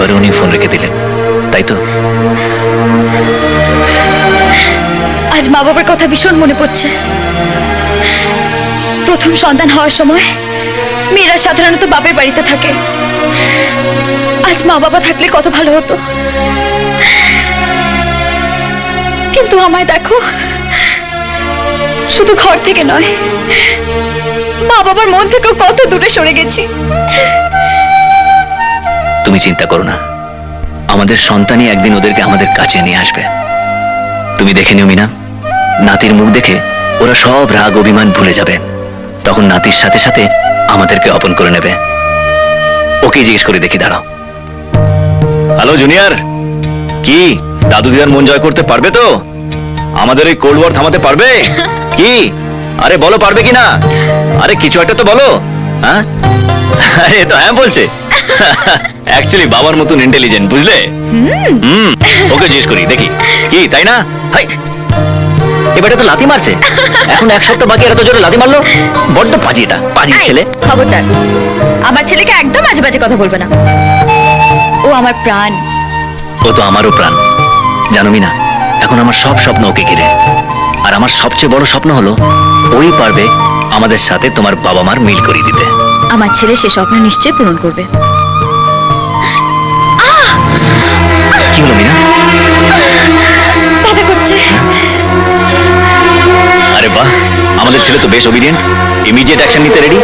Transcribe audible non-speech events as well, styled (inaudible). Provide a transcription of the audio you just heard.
এবারে উনি ফোন রেখে দিলেন। তাই তো? আজ মা বাবার কথা ভীষণ মনে পড়ছে। প্রথম সন্তান হওয়ার সময় মেয়েরা সাধারণত বাপের বাড়িতে থাকে। আজ মা বাবা থাকলে কত ভালো হতো। কিন্তু আমায় দেখো, শুধু ঘর থেকে নয়, মা বাবার মন থেকেও কত দূরে সরে গেছি। তুমি চিন্তা করো না। আমাদের সন্তানই একদিন ওদেরকে আমাদের কাছে নিয়ে আসবে। তুমি দেখে নিও মিনা নাতির মুখ দেখে ওরা সব রাগ অভিমান ভুলে যাবে। তখন নাতির সাথে সাথে আমাদেরকে অপন করে নেবে। ওকে জিজ্ঞেস করে দেখি দাঁড়াও। Hello junior. কি দাদু দিদার মন জয় করতে পারবে তো? আমাদের এই কোল্ড ওয়ার থামাতে পারবে? (laughs) কি? আরে বলো পারবে কি না? আরে কিছু একটা তো বলো। হ্যাঁ? এ তো হ্যাঁ বলছে। অ্যাকচুয়ালি বাবার মতন ইন্টেলিজেন্ট বুঝলে? হুম। ওকে জিজ্ঞেস করি দেখি। কি তাই না? হাই এবারে তো লাথি মারছে। এখন এক সপ্তাহ বাকি এত জোরে লাথি মারলো? বড্ড পাজি এটা পাজি ছেলে। খবরদার আমার ছেলেকে একদম আজে বাজে কথা বলবে না। ও আমার প্রাণ। ও তো আমারও প্রাণ। জানো না এখন আমার সব স্বপ্ন ওকে ঘিরে। আর আমার সবচেয়ে বড় স্বপ্ন হলো ওই পারবে আমাদের সাথে তোমার বাবা মার মিল করিয়ে দিতে। আমার ছেলে সে স্বপ্ন নিশ্চয়ই পূরণ করবে। কি হলো মিনা? আরে বাহ আমাদের ছেলে তো বেশ ওবিডিয়েন্ট ইমিডিয়েট অ্যাকশন নিতে রেডি